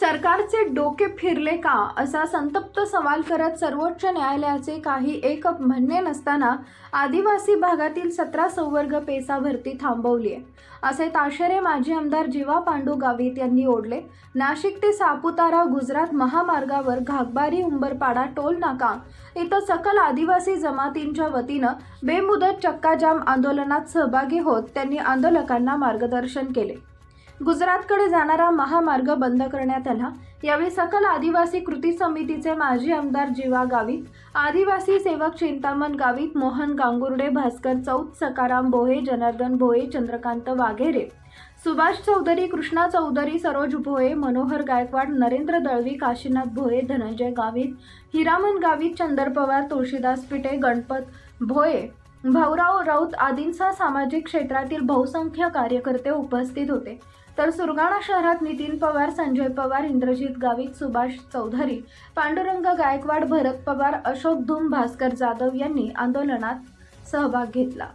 सरकारचे डोके फिरले का? असा संतप्त सवाल करत सर्वोच्च न्यायालयाचे काही एक म्हणणे नसताना आदिवासी भागातील सतरा संवर्ग पेसा भरती थांबवली आहे असे ताशेरे माजी आमदार जीवा पांडू गावित यांनी ओढले. नाशिक ते सापुतारा गुजरात महामार्गावर घागबारी उंबरपाडा टोल नाका. इथं सकल आदिवासी जमातींच्या वतीनं बेमुदत चक्काजाम आंदोलनात सहभागी होत त्यांनी आंदोलकांना मार्गदर्शन केले. गुजरातकडे जाणारा महामार्ग बंद करण्यात आला. यावेळी सकल आदिवासी कृती समितीचे माजी आमदार जीवा गावित आदिवासी सेवक चिंतामण गावित मोहन गांगुर्डे भास्कर चौथ सकाराम बोहे जनार्दन भोये चंद्रकांत वाघेरे सुभाष चौधरी कृष्णा चौधरी सरोज भोये मनोहर गायकवाड नरेंद्र दळवी काशीनाथ भोये धनंजय गावित हिरामन गावित चंदर पवार तुळशीदास पिटे गणपत भोये भाऊराव राऊत आदींसह सामाजिक क्षेत्रातील बहुसंख्य कार्यकर्ते उपस्थित होते. तर सुरगाणा शहरात नितीन पवार संजय पवार इंद्रजित गावित सुभाष चौधरी पांडुरंग गायकवाड भरत पवार अशोक धूम भास्कर जाधव यांनी आंदोलनात सहभाग घेतला.